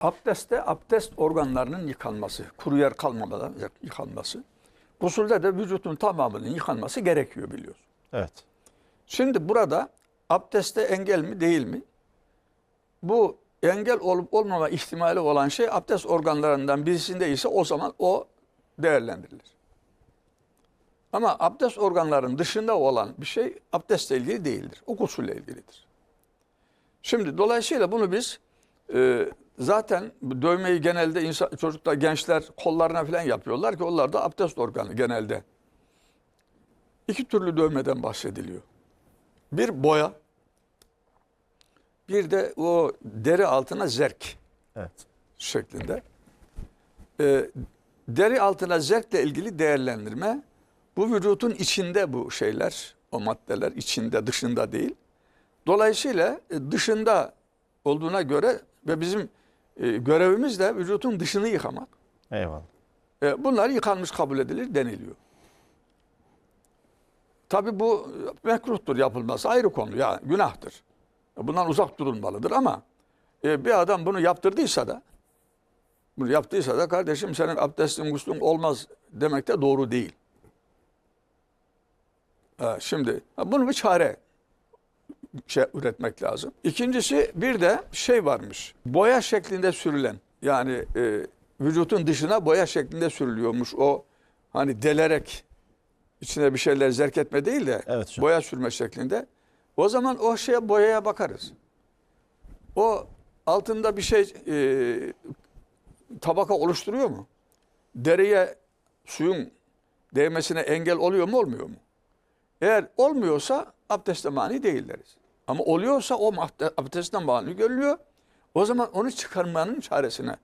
Abdestte abdest organlarının yıkanması, kuru yer kalmadan yıkanması. Gusülde de vücudun tamamının yıkanması gerekiyor biliyorsun. Evet. Şimdi burada abdestte engel mi değil mi? Bu engel olup olmama ihtimali olan şey abdest organlarından birisinde ise o zaman o değerlendirilir. Ama abdest organlarının dışında olan bir şey abdestle ilgili değildir. O gusülle ilgilidir. Şimdi dolayısıyla bunu biz e, zaten dövmeyi genelde insan, çocuklar, gençler kollarına falan yapıyorlar ki onlar da abdest organı genelde. İki türlü dövmeden bahsediliyor. Bir boya, bir de o deri altına zerk Evet. şeklinde. Ee, deri altına zerkle ilgili değerlendirme, bu vücutun içinde bu şeyler, o maddeler içinde, dışında değil. Dolayısıyla e, dışında olduğuna göre ve bizim e, görevimiz de vücutun dışını yıkamak. Eyvallah. E, Bunlar yıkanmış kabul edilir deniliyor. Tabi bu mekruhtur yapılması ayrı konu ya günahtır. Bundan uzak durulmalıdır ama e, bir adam bunu yaptırdıysa da bunu yaptıysa da kardeşim senin abdestin guslun olmaz demek de doğru değil. Şimdi bunu bir çare şey üretmek lazım. İkincisi bir de şey varmış. Boya şeklinde sürülen yani e, vücutun dışına boya şeklinde sürülüyormuş. O hani delerek içine bir şeyler zerk etme değil de Evet hocam. boya sürme şeklinde. O zaman o şeye boyaya bakarız. O altında bir şey e, tabaka oluşturuyor mu? Deriye suyun değmesine engel oluyor mu olmuyor mu? Eğer olmuyorsa abdeste mani değil deriz. Ama oluyorsa o abdestten mani görülüyor. O zaman onu çıkarmanın çaresine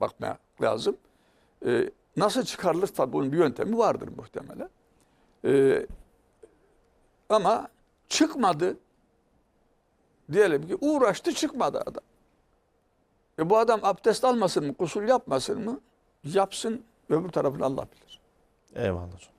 bakmaya lazım. Ee, nasıl çıkarılır tabii bunun bir yöntemi vardır muhtemelen. Ee, ama çıkmadı. Diyelim ki uğraştı çıkmadı adam. E bu adam abdest almasın mı, kusul yapmasın mı? Yapsın, öbür tarafını Allah bilir. Eyvallah.